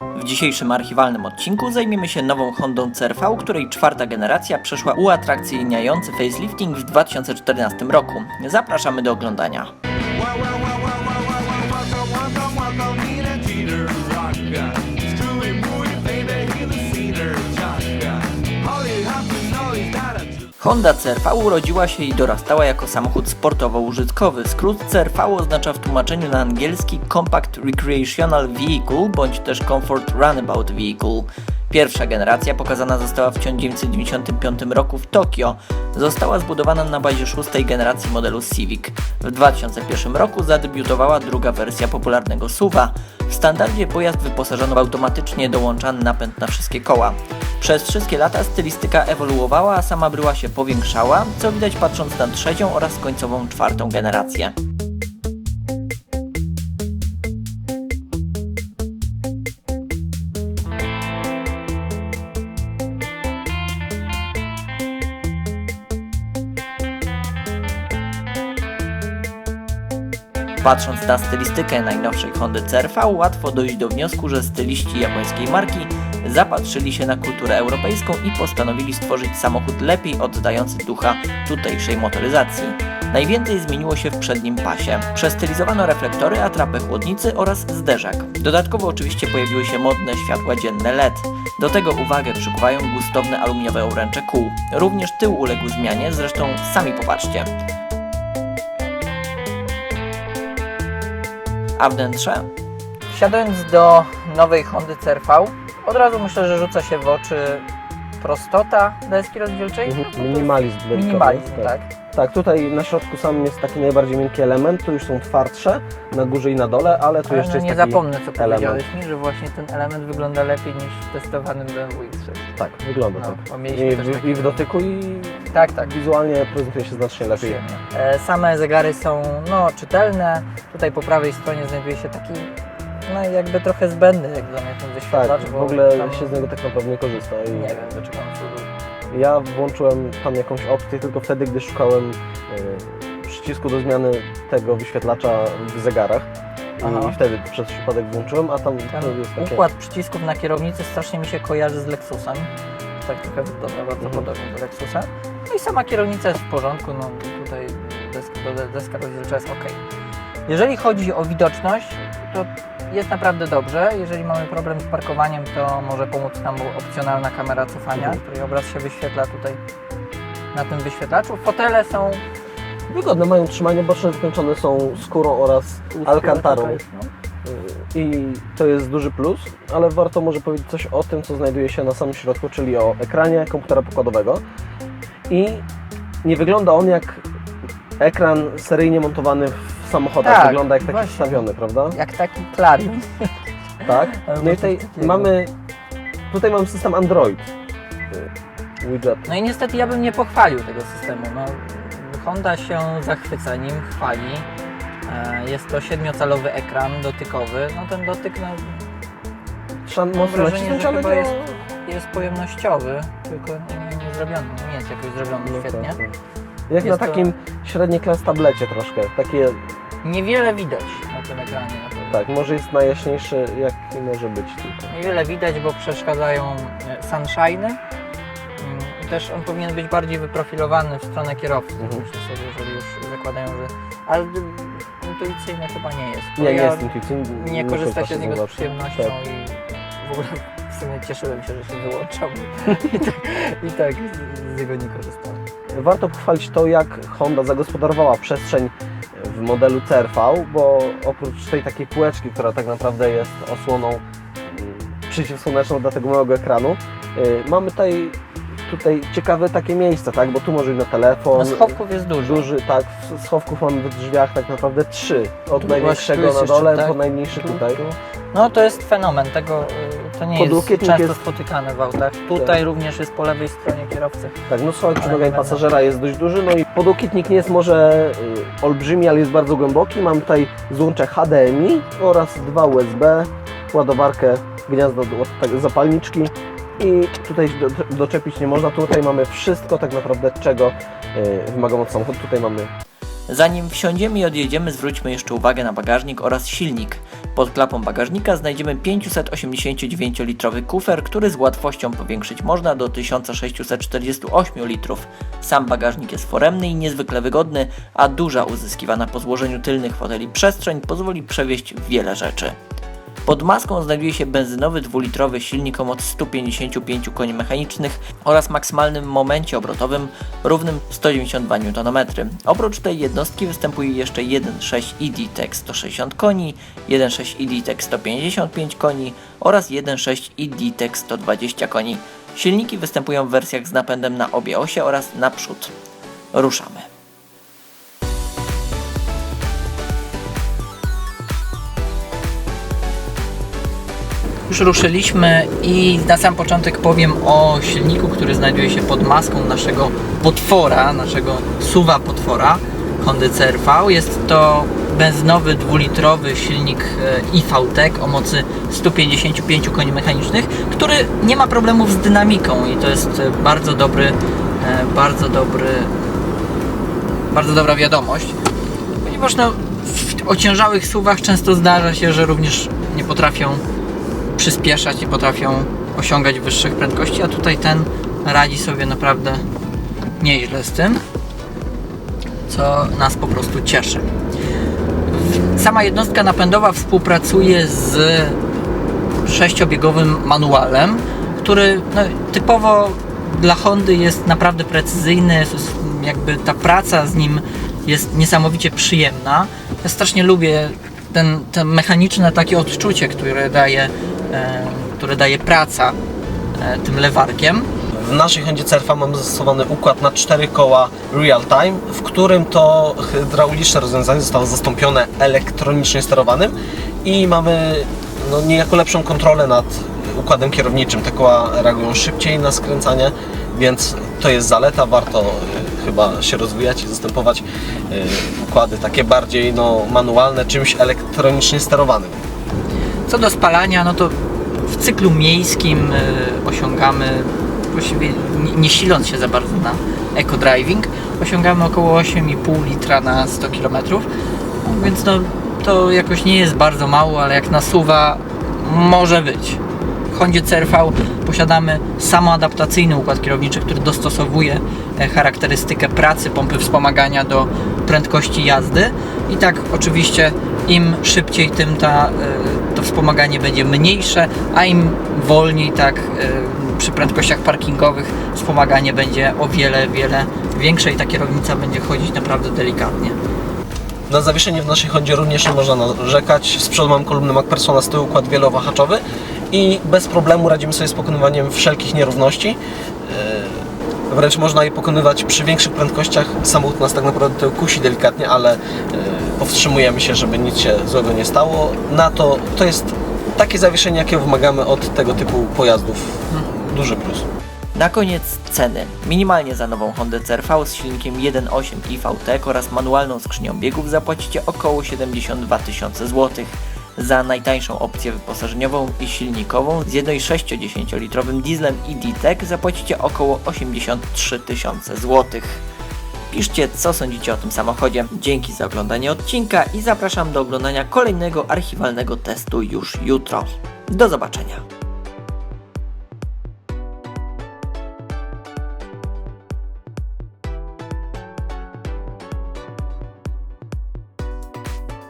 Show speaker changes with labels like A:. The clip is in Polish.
A: W dzisiejszym archiwalnym odcinku zajmiemy się nową Hondą CRV, której czwarta generacja przeszła uatrakcyjniający facelifting w 2014 roku. Zapraszamy do oglądania. Honda CRV urodziła się i dorastała jako samochód sportowo-użytkowy. Skrót CRV oznacza w tłumaczeniu na angielski Compact Recreational Vehicle bądź też Comfort Runabout Vehicle. Pierwsza generacja pokazana została w 1995 roku w Tokio. Została zbudowana na bazie szóstej generacji modelu Civic. W 2001 roku zadebiutowała druga wersja popularnego SUVa. W standardzie pojazd wyposażono w automatycznie dołączany napęd na wszystkie koła. Przez wszystkie lata stylistyka ewoluowała, a sama bryła się powiększała, co widać patrząc na trzecią oraz końcową czwartą generację. Patrząc na stylistykę najnowszej Hondy CRV, łatwo dojść do wniosku, że styliści japońskiej marki zapatrzyli się na kulturę europejską i postanowili stworzyć samochód lepiej oddający ducha tutejszej motoryzacji. Najwięcej zmieniło się w przednim pasie. Przestylizowano reflektory, atrapę chłodnicy oraz zderzak. Dodatkowo oczywiście pojawiły się modne światła dzienne LED. Do tego uwagę przykuwają gustowne aluminiowe obręcze kół. Również tył uległ zmianie, zresztą sami popatrzcie. A wnętrze? Wsiadając do nowej Hondy CRV, od razu myślę, że rzuca się w oczy prostota deski rozdzielczej.
B: Mhm, Minimalizm. delikatny,
A: Minimalizm, tak.
B: Tak, tutaj na środku samym jest taki najbardziej miękki element, tu już są twardsze, na górze i na dole, ale tu
A: Ale
B: jeszcze
A: no
B: jest
A: nie
B: taki...
A: zapomnę, co
B: element.
A: powiedziałeś mi, że właśnie ten element wygląda lepiej niż w testowanym BMW X6.
B: Tak, wygląda
A: No,
B: tak.
A: bo
B: I,
A: też
B: w. I w dotyku i
A: Tak, tak.
B: wizualnie prezentuje się znacznie lepiej.
A: E, Same zegary są no, czytelne. Tutaj po prawej stronie znajduje się taki no jakby trochę zbędny jak dla mnie ten
B: Tak,
A: wyświetlacz,
B: w
A: bo
B: ogóle
A: tam,
B: się z niego tak naprawdę nie korzysta. I
A: nie wiem dlaczego on służył.
B: Ja włączyłem tam jakąś opcję tylko wtedy, gdy szukałem e, przycisku do zmiany tego wyświetlacza w zegarach.
A: Aha.
B: I wtedy przez przypadek włączyłem, a tam jest takie...
A: układ przycisków na kierownicy strasznie mi się kojarzy z Lexusem. Tak trochę wygląda bardzo
B: Mhm.
A: podobnie do Lexusa. No i sama kierownica jest w porządku, no tutaj deska, deska rozdzielcza jest ok. Jeżeli chodzi o widoczność, to jest naprawdę dobrze. Jeżeli mamy problem z parkowaniem, to może pomóc nam opcjonalna kamera cofania,
B: Mhm.
A: której obraz się wyświetla tutaj na tym wyświetlaczu. Fotele są
B: Wygodne, mają trzymanie boczne, wykończone są skórą oraz alcantarą.
A: Tutaj, no.
B: I to jest duży plus, ale warto może powiedzieć coś o tym, co znajduje się na samym środku, czyli o ekranie komputera pokładowego. I nie wygląda on jak ekran seryjnie montowany w samochodach.
A: Tak,
B: wygląda jak taki
A: właśnie.
B: wstawiony, prawda?
A: Jak taki Clarion.
B: Tak. No i tutaj mamy, tutaj mamy system Android. y, Widget.
A: No i niestety ja bym nie pochwalił tego systemu. No, Honda się zachwyca nim, chwali. E, Jest to siedmiocalowy ekran dotykowy. No ten dotyk, no,
B: Trzeba
A: mam
B: mocno
A: wrażenie,
B: nacisnąć,
A: że
B: ale
A: chyba
B: to...
A: jest, jest pojemnościowy, tylko nie, nie zrobiony, nie jest jakoś zrobiony
B: No
A: świetnie.
B: tak, tak. Jak
A: Jest
B: na
A: to-
B: takim średniej klas tablecie troszkę. Takie,
A: Niewiele widać na tym ekranie
B: tak, może jest najjaśniejszy jaki może być tylko.
A: Niewiele widać, bo przeszkadzają e, sunshine'y. Mm, I też on powinien być bardziej wyprofilowany w stronę kierowcy.
B: Mhm.
A: Myślę sobie, jeżeli już zakładają, że... Ale intuicyjny chyba nie jest. bo
B: Nie, nie
A: ja
B: jest intuicyjny.
A: Nie korzysta się z niego z przyjemnością
B: Tak.
A: i w ogóle w sumie cieszyłem się, że się wyłączał. I tak, i tak z, z niego nie korzystałem.
B: Warto pochwalić to, jak Honda zagospodarowała przestrzeń w modelu CRV, bo oprócz tej takiej półeczki, która tak naprawdę jest osłoną mm, przeciwsłoneczną dla tego małego ekranu, y, mamy tutaj, tutaj ciekawe takie miejsca, tak? Bo tu może na telefon.
A: No schowków jest dużo.
B: Duży, tak, schowków mamy w drzwiach tak naprawdę trzy. Od
A: Tu
B: największego na dole
A: jeszcze,
B: po
A: tak,
B: najmniejszy
A: Tu,
B: tutaj.
A: tu. No to jest fenomen, tego y, to nie jest
B: Podłokietnik
A: często
B: jest-
A: spotykane w autach. Tutaj również jest po lewej stronie kierowcy.
B: Tak, no
A: nie będę.
B: pasażera jest dość duży, no i podłokietnik nie jest może y, olbrzymi, ale jest bardzo głęboki. Mam tutaj złącze HDMI oraz dwa USB, ładowarkę, gniazdo do tak, zapalniczki i tutaj do, doczepić nie można. Tutaj mamy wszystko tak naprawdę, czego y, wymaga od samochodu. Tutaj mamy
A: Zanim wsiądziemy i odjedziemy, zwróćmy jeszcze uwagę na bagażnik oraz silnik. Pod klapą bagażnika znajdziemy 589-litrowy kufer, który z łatwością powiększyć można do 1648 litrów. Sam bagażnik jest foremny i niezwykle wygodny, a duża uzyskiwana po złożeniu tylnych foteli przestrzeń pozwoli przewieźć wiele rzeczy. Pod maską znajduje się benzynowy dwulitrowy silnik o mocy 155 koni mechanicznych oraz maksymalnym momencie obrotowym równym 192 Nm. Oprócz tej jednostki występuje jeszcze 1.6 ED-TEC 160 koni, 1.6 ED-TEC 155 koni oraz 1.6 ED-TEC 120 koni. Silniki występują w wersjach z napędem na obie osie oraz naprzód. Ruszamy. Już ruszyliśmy i na sam początek powiem o silniku, który znajduje się pod maską naszego potwora, naszego suwa potwora Hondy CRV. Jest to benzynowy dwulitrowy silnik e, IVTEC o mocy 155 koni mechanicznych, który nie ma problemów z dynamiką i to jest e, bardzo dobry, e, bardzo dobry, bardzo dobra wiadomość, ponieważ no, w ociężałych suwach często zdarza się, że również nie potrafią przyspieszać i potrafią osiągać wyższych prędkości, a tutaj ten radzi sobie naprawdę nieźle z tym, co nas po prostu cieszy. Sama jednostka napędowa współpracuje z sześciobiegowym manualem, który no, typowo dla Hondy jest naprawdę precyzyjny, jakby ta praca z nim jest niesamowicie przyjemna. Ja strasznie lubię ten, ten mechaniczne takie odczucie, które daje, które daje praca e, tym lewarkiem.
B: W naszej Hondzie CRV mamy zastosowany układ na cztery koła real time, w którym to hydrauliczne rozwiązanie zostało zastąpione elektronicznie sterowanym i mamy no, niejako lepszą kontrolę nad układem kierowniczym. Te koła reagują szybciej na skręcanie, więc to jest zaleta. Warto y, chyba się rozwijać i zastępować układy takie bardziej no, manualne czymś elektronicznie sterowanym.
A: Co do spalania, no to w cyklu miejskim e, osiągamy, właściwie nie, siląc się za bardzo na eco-driving, osiągamy około 8,5 litra na 100 km. No, więc no, to jakoś nie jest bardzo mało, ale jak nasuwa, może być. W Hondzie CRV posiadamy samoadaptacyjny układ kierowniczy, który dostosowuje e, charakterystykę pracy pompy wspomagania do prędkości jazdy. I tak oczywiście im szybciej, tym ta, e, to wspomaganie będzie mniejsze, a im wolniej, tak e, przy prędkościach parkingowych wspomaganie będzie o wiele, wiele większe i ta kierownica będzie chodzić naprawdę delikatnie.
B: Na zawieszenie w naszej Hondzie również nie można narzekać. Z przodu mam kolumnę MacPhersona, z tyłu układ wielowahaczowy i bez problemu radzimy sobie z pokonywaniem wszelkich nierówności. Wręcz można je pokonywać przy większych prędkościach. Samochód nas tak naprawdę to kusi delikatnie, ale yy, powstrzymujemy się, żeby nic się złego nie stało. Na to to jest takie zawieszenie, jakie wymagamy od tego typu pojazdów. Duży plus.
A: Na koniec ceny. Minimalnie za nową Hondę CRV z silnikiem 1.8 IVTEC oraz manualną skrzynią biegów zapłacicie około 72 tysiące złotych. Za najtańszą opcję wyposażeniową i silnikową z 1.6 10-litrowym dieslem ED-TEC zapłacicie około 83 tysiące złotych. Piszcie, co sądzicie o tym samochodzie. Dzięki za oglądanie odcinka i zapraszam do oglądania kolejnego archiwalnego testu już jutro. Do zobaczenia.